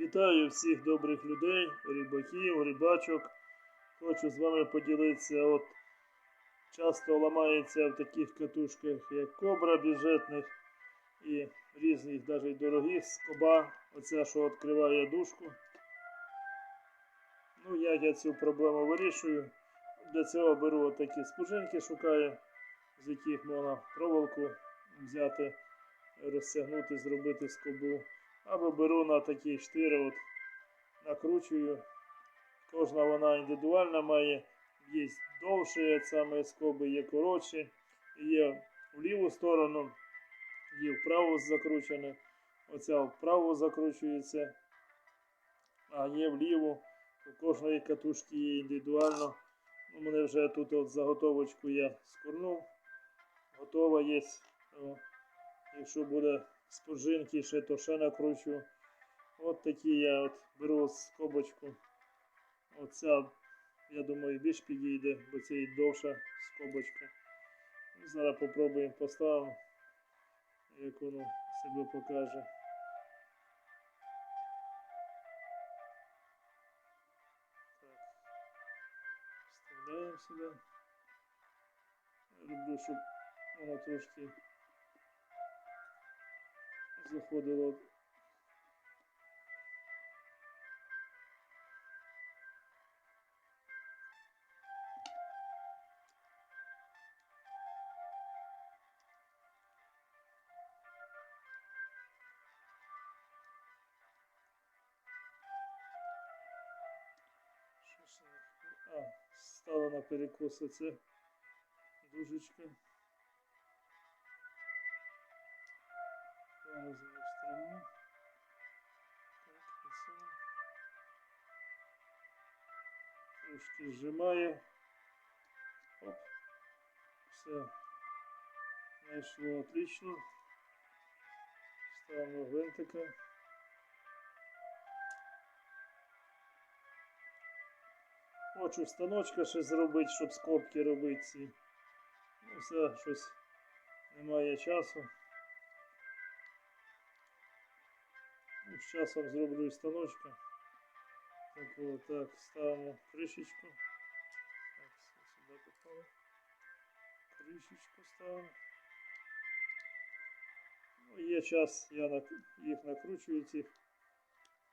Вітаю всіх добрих людей, рибаків, рибачок. Хочу з вами поділитися. От часто ламається в таких катушках, як кобра бюджетних і різних, навіть дорогих скоба. Оця, що відкриває дужку. Ну, як я цю проблему вирішую? Для цього беру отакі спужинки, шукаю, з яких можна проволоку взяти, розтягнути, зробити скобу. Або беру на такі штири, от, накручую. Кожна вона індивідуальна має, є довші саме скоби, є коротші, є в ліву сторону, є вправо закручене. Оця вправо закручується, а є вліву. У кожної катушки є індивідуально. У мене вже тут от заготовочку я скорнув. Готова є. О, Якщо буде спожинки ще, то ще накручу. От такі я от беру скобочку. Оця, я думаю, більш підійде, бо це і довша скобочка. Ну, Зараз попробуємо поставимо, як воно себе покаже. Так. Вставляємо сюди. Люблю, щоб воно трошки заходило. Що ж я- А, стала на перекос оце дужечка. Зараз вставимо. Так, оце. Трошки зжимає. Оп. Все. Знайшло отлично. Ставимо гвинтика. Хочу станочка ще зробити, щоб скобки робити ці. Ну, все, щось немає часу. З часом зроблю і. Так, от, так, ставимо кришечку. Так, все сюди попало. Кришечку ставимо. Ну, є час, я їх накручую цих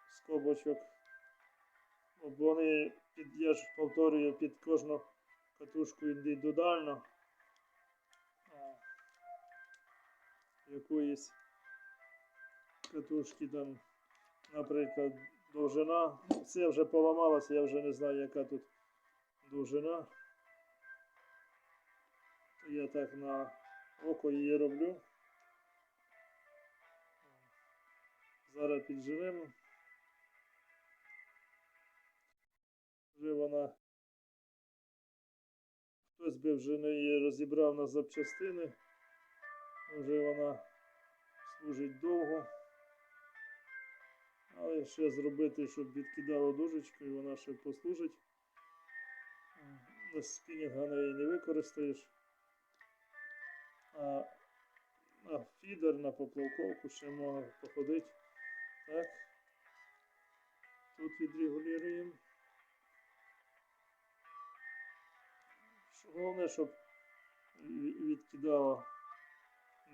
скобочок. Бо вони, під, я ж повторюю, під кожну катушку індивідуально. Якоїсь катушки там, наприклад, довжина. Це вже поламалося, я вже не знаю, яка тут довжина. Я так на око її роблю. Зараз підживемо. Вже вона. Хтось би вже не її розібрав на запчастини. Вже вона служить довго. Але ще зробити, щоб відкидало дужечку і вона ще послужить. На спінінга неї не використаєш. А на фідер, на поплавковку ще можна походити. Так. Тут відрегулюємо. Головне, щоб ві- відкидало,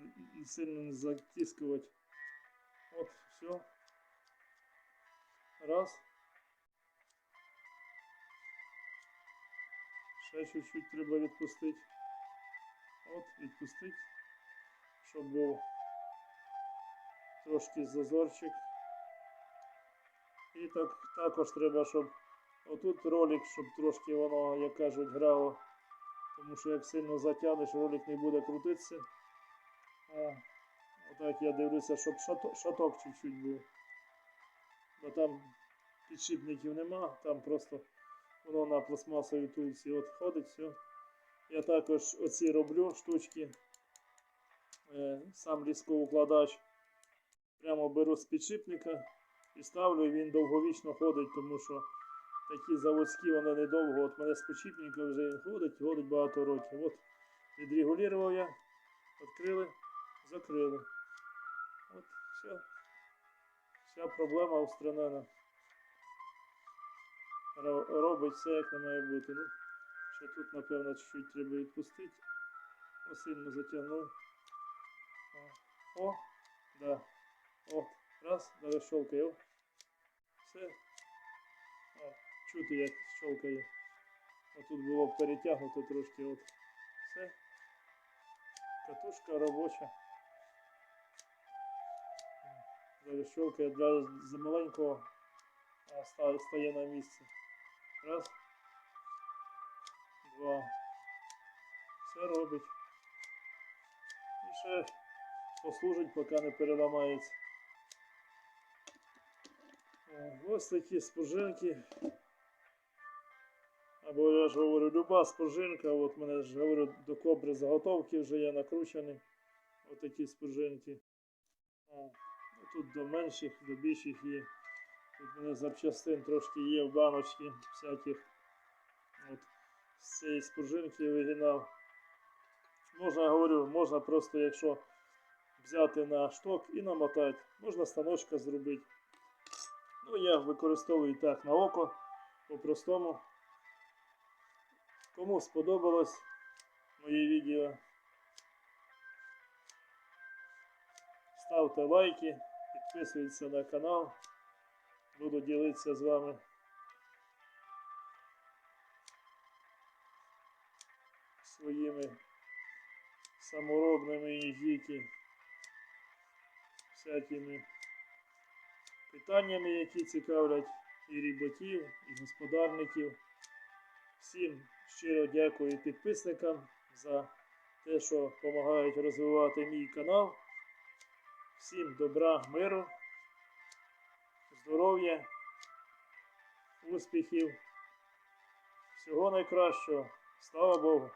н- н- сильно не затискувати. От, все. Раз. Ще чуть-чуть треба відпустити. От, відпустити, щоб був трошки зазорчик. І так, також треба, щоб отут ролик, щоб трошки воно, як кажуть, грало. Тому що як сильно затягнеш, ролик не буде крутитися. А, отак я дивлюся, щоб шаток, чуть-чуть був. Бо там підшипників нема, там просто воно на пластмасовій тулці от ходить, все. Я також оці роблю штучки. Е, сам лісковукладач. Прямо беру з підшипника і ставлю, він довговічно ходить, тому що такі заводські вони недовго. От мене з підшипника вже ходить, ходить багато років. От відрегулював я, відкрили, Вся проблема устранена. Робить все, як не має бути. Ну, ще тут, напевно, чуть-чуть треба відпустити. Сильно затягнув. О, да. О, раз, давай щелкай. О. Все. О, чути, як щелкає. А тут було перетягнуто трошки. От. Все. Катушка робоча. Щелкає для за маленького стає на місце. Раз. Два. Все робить. І ще послужить, поки не переламається. Ось такі спожинки. Або я ж говорю, люба спожинка, от мене ж говорю, до кобри заготовки вже є накручені. Отакі спожинки. Тут до менших, до більших є. Тут в мене запчастин трошки є в баночці всяких. От з цієї спожинки оригінал. Можна, я говорю, можна просто, якщо взяти на шток і намотати, можна станочка зробити. Ну, я використовую так на око, по-простому. Кому сподобалось моє відео, ставте лайки, підписуйтесь на канал. Буду ділитися з вами своїми саморобними їжіки, всякими питаннями, які цікавлять і ріботів, і господарників. Всім щиро дякую підписникам за те, що допомагають розвивати мій канал. Всім добра, миру, здоров'я, успіхів, всього найкращого. Слава Богу!